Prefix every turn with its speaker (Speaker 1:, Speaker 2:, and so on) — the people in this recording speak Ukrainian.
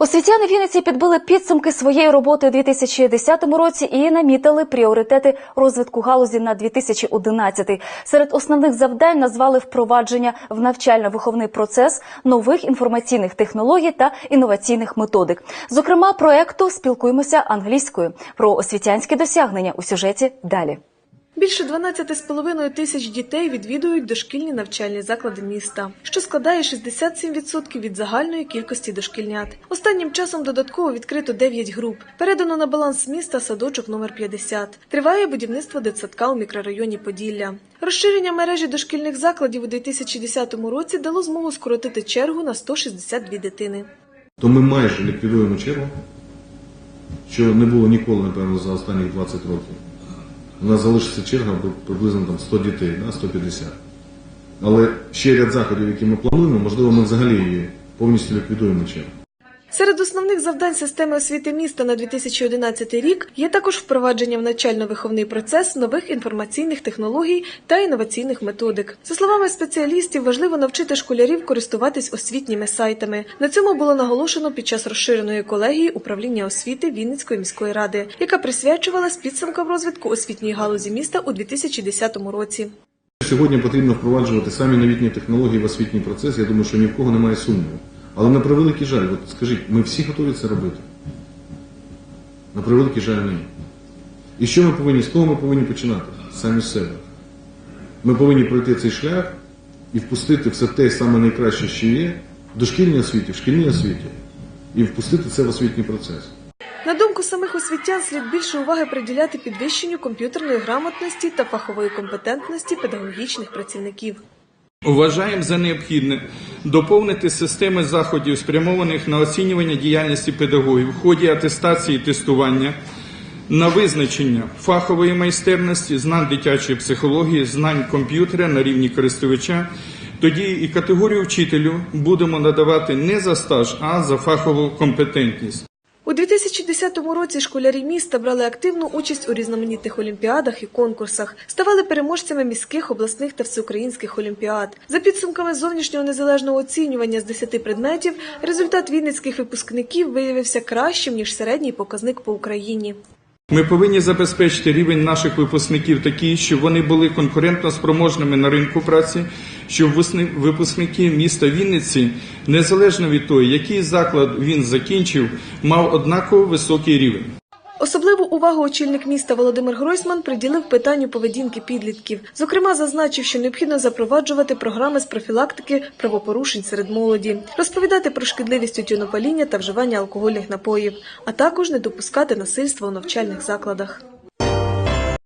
Speaker 1: Освітяни Вінниці підбили підсумки своєї роботи у 2010 році і намітили пріоритети розвитку галузі на 2011. Серед основних завдань назвали впровадження в навчально-виховний процес нових інформаційних технологій та інноваційних методик. Зокрема, проекту спілкуємося англійською про освітянські досягнення у сюжеті далі.
Speaker 2: Більше 12,5 тисяч дітей відвідують дошкільні навчальні заклади міста, що складає 67% від загальної кількості дошкільнят. Останнім часом додатково відкрито 9 груп. Передано на баланс міста садочок номер 50. Триває будівництво дитсадка у мікрорайоні Поділля. Розширення мережі дошкільних закладів у 2010 році дало змогу скоротити чергу на 162 дитини.
Speaker 3: то ми майже ліквідуємо чергу, що не було ніколи, напевно, за останні 20 років. У нас залишиться черга приблизно там 100 дітей, да, 150. Але ще ряд заходів, які ми плануємо, можливо, ми взагалі її повністю ліквідуємо чергу.
Speaker 2: Серед основних завдань системи освіти міста на 2011 рік є також впровадження в навчально-виховний процес нових інформаційних технологій та інноваційних методик. За словами спеціалістів, важливо навчити школярів користуватись освітніми сайтами. На цьому було наголошено під час розширеної колегії управління освіти Вінницької міської ради, яка присвячувалась підсумкам розвитку освітньої галузі міста у 2010 році.
Speaker 3: Сьогодні потрібно впроваджувати самі новітні технології в освітній процес. Я думаю, що ні в кого немає сумніву. Але на превеликий жаль, от скажіть, ми всі готові це робити? На превеликий жаль, ні. І що ми повинні, з кого ми повинні починати? Самі з себе. Ми повинні пройти цей шлях і впустити все те саме найкраще, що є, в дошкільній освіті, в шкільній освіті, і впустити це в освітній процес.
Speaker 2: На думку самих освітян, слід більше уваги приділяти підвищенню комп'ютерної грамотності та фахової компетентності педагогічних працівників.
Speaker 4: Вважаємо за необхідне доповнити системи заходів, спрямованих на оцінювання діяльності педагогів в ході атестації тестування, на визначення фахової майстерності, знань дитячої психології, знань комп'ютера на рівні користувача. Тоді і категорію вчителю будемо надавати не за стаж, а за фахову компетентність.
Speaker 2: У 2010 році школярі міста брали активну участь у різноманітних олімпіадах і конкурсах, ставали переможцями міських, обласних та всеукраїнських олімпіад. За підсумками зовнішнього незалежного оцінювання з 10 предметів, результат вінницьких випускників виявився кращим ніж середній показник по Україні.
Speaker 4: Ми повинні забезпечити рівень наших випускників такий, щоб вони були конкурентно спроможними на ринку праці, щоб випускники міста Вінниці, незалежно від того, який заклад він закінчив, мав однаково високий рівень.
Speaker 2: Особливу увагу очільник міста Володимир Гройсман приділив питанню поведінки підлітків. Зокрема, зазначив, що необхідно запроваджувати програми з профілактики правопорушень серед молоді, розповідати про шкідливість тютюнопаління та вживання алкогольних напоїв, а також не допускати насильства у навчальних закладах.